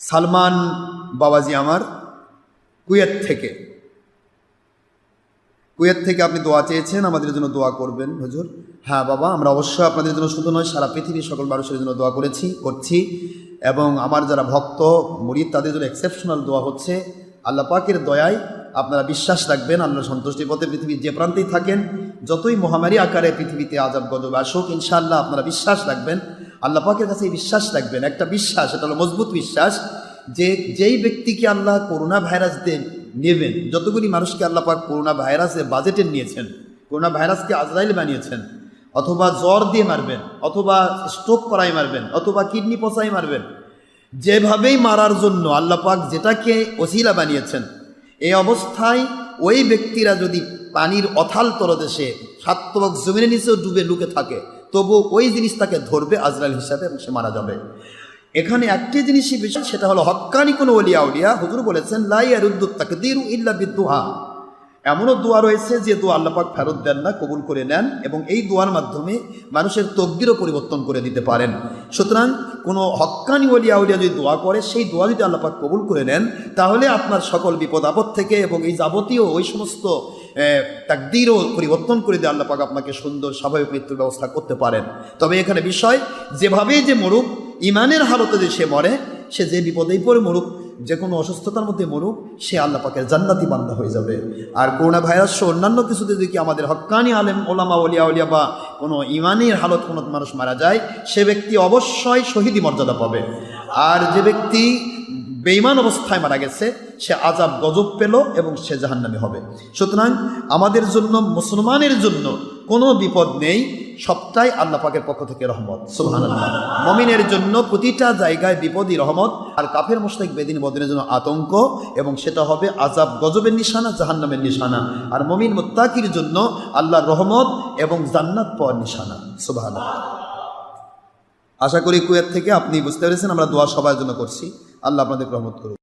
সালমান বাবাজি আমার কুয়েত থেকে। কুয়েত থেকে আপনি দোয়া চেয়েছেন, আমাদের জন্য দোয়া করবেন, হুজুর। হ্যাঁ বাবা, আমরা অবশ্যই আপনাদের জন্য শুধু নয়, সারা পৃথিবীর সকল মানুষের জন্য দোয়া করেছি, করছি। এবং আমার যারা ভক্ত, মুরিদ, তাদের জন্য এক্সেপশনাল দোয়া হচ্ছে। আল্লাহ পাকের দয়ায় আপনারা বিশ্বাস রাখবেন আল্লাহর সন্তুষ্টির পথে পৃথিবীর যে প্রান্তেই থাকেন, যতই মহামারী আকারে পৃথিবীতে আজাব গজব আসুক, ইনশাআল্লাহ আপনারা বিশ্বাস রাখবেন। আল্লাহ পাকের কাছে এই বিশ্বাস রাখবেন, একটা বিশ্বাস, এটা হলো মজবুত বিশ্বাস যে যেই ব্যক্তিকে আল্লাহ করোনা ভাইরাস দিয়ে নেবেন, যতগুলি মানুষকে আল্লাহ পাক করোনা ভাইরাসে বাজেটে নিয়েছেন, করোনা ভাইরাসকে আজরাইল বানিয়েছেন, অথবা জ্বর দিয়ে মারবেন, অথবা স্ট্রোক করাই মারবেন, অথবা কিডনি পচাই মারবেন, যেভাবেই মারার জন্য আল্লাহ পাক যেটাকে ওসিলা বানিয়েছেন, এই অবস্থায় ওই ব্যক্তিরা যদি পানির অথাল তলদেশে সাত্তবক জমিনের নিচেও ডুবে লুকে থাকে তবু ওই জিনিস তাকে ধরবে আজরাইল হিসাবে সে মারা যাবে। এখানে একটি জিনিসই বিষয় সেটা হলো হক্কানি কোনো অলিয়া উলিয়া হুজুর বলেছেন লাই আরুদ্দুত তাকদিরু ইল্লা বিদ্দুহা এমনও দোয়া রয়েছে যে দোয়া আল্লাপাক ফেরত দেন না, কবুল করে নেন এবং এই দোয়ার মাধ্যমে মানুষের তকদিরও পরিবর্তন করে দিতে পারেন। সুতরাং কোনো হক্কানি অলিয়া উলিয়া যদি দোয়া করে, সেই দোয়া যদি আল্লাপাক কবুল করে নেন, তাহলে আপনার সকল বিপদ আপদ থেকে এবং এই যাবতীয় ওই সমস্ত তাকদিরও পরিবর্তন করে দিয়ে আল্লাপাক আপনাকে সুন্দর স্বাভাবিক মৃত্যুর ব্যবস্থা করতে পারেন। তবে এখানে বিষয়, যেভাবেই যে মরুক, ইমানের হালতে যে সে মরে, সে যে বিপদেই পড়ে মরুক যে কোনো অসুস্থতার মধ্যে মরুক, সে আল্লাহ পাকের জান্নাতি বান্দা হয়ে যাবে। আর করোনা ভাইরাস সহ অন্যান্য কিছুতে যদি আমাদের হক্কানি আলেম, ওলামা, ওলিয়া উলিয়া বা কোনো ইমানের হালত কোনো মানুষ মারা যায়, সে ব্যক্তি অবশ্যই শহীদি মর্যাদা পাবে। আর যে ব্যক্তি বেইমান অবস্থায় মারা গেছে, সে আজাব গজব পেল এবং সে জাহান্নামে হবে। সুতরাং আমাদের জন্য, মুসলমানের জন্য কোনো বিপদ নেই, সবটাই আল্লাহ পাকের পক্ষ থেকে রহমত, সুবহানাল্লাহ। মমিনের জন্য প্রতিটা জায়গায় বিপদই রহমত, আর কাফের, মুশরিক বেদিন বদিনের জন্য আতঙ্ক, এবং সেটা হবে আজাব গজবের নিশানা, জাহান্নামের নিশানা। আর মমিন মুত্তাকির জন্য আল্লাহর রহমত এবং জান্নাত পাওয়ার নিশানা, সুবহানাল্লাহ। আশা করি কুয়েত থেকে আপনি বুঝতে পেরেছেন, আমরা দোয়া সবার জন্য করছি। আল্লাহ আপনাদের রহমত করুন